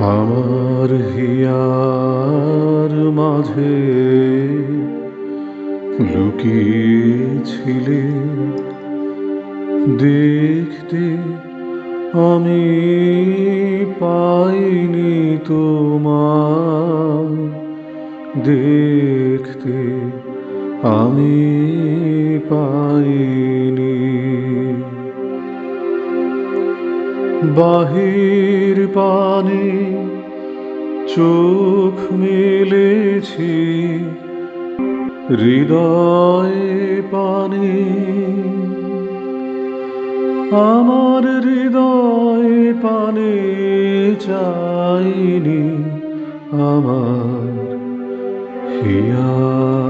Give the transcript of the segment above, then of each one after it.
আমার হিয়ার মাঝে লুকিয়েছিলে। দেখতে আমি পাইনি তোমার দেখতে আমি পাইনি। বাহির পানে চোখ মেলেছি হৃদয় পানে। আমার হৃদয় পানে চাইনি আমার হিয়ার।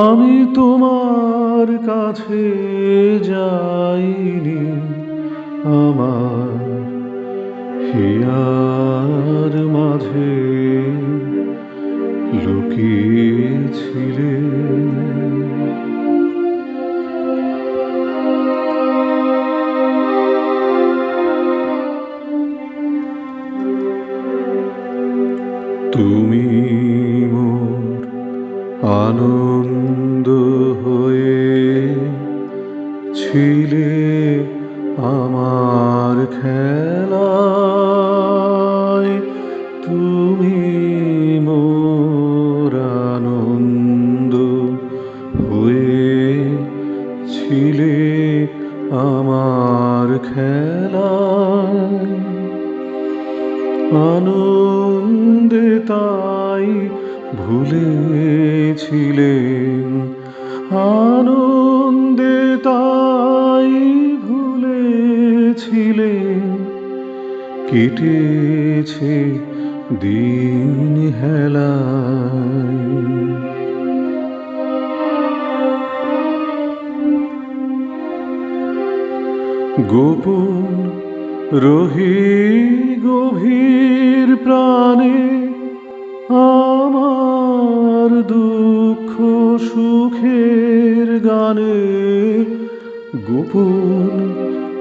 আমি তোমার কাছে যাইনি আমার হিয়ার মাঝে লুকিয়েছিলে। তুমি মোর আনন্দ ছিলে আমার খেলায়। তুমি মোর আনন্দ হয়ে ছিলে আমার খেলায়। আনন্দে তাই ভুলেছিলেন আনন্দে ভুলেছিলেন কেটেছে দিন হেলায়। গোপন রহি গভীর প্রাণে আমার দুঃখ সুখের গানে গোপন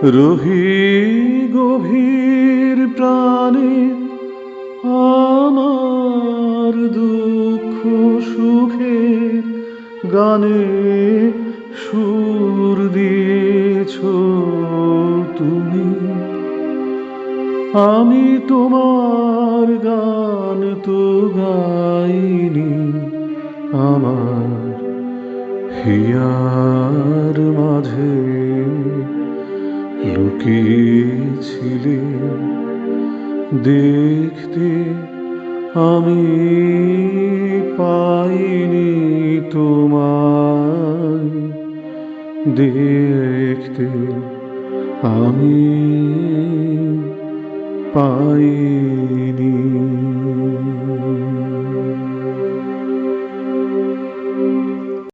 রহি গভীর প্রাণে আমার দুঃখ সুখের গানে সুর দিয়েছ তুমি। আমি তোমার গান তো গাইনি, আমার হিয়ার মাঝে লুকিয়েছিলে দেখতে আমি পাইনি তোমার দেখতে আমি পাইনি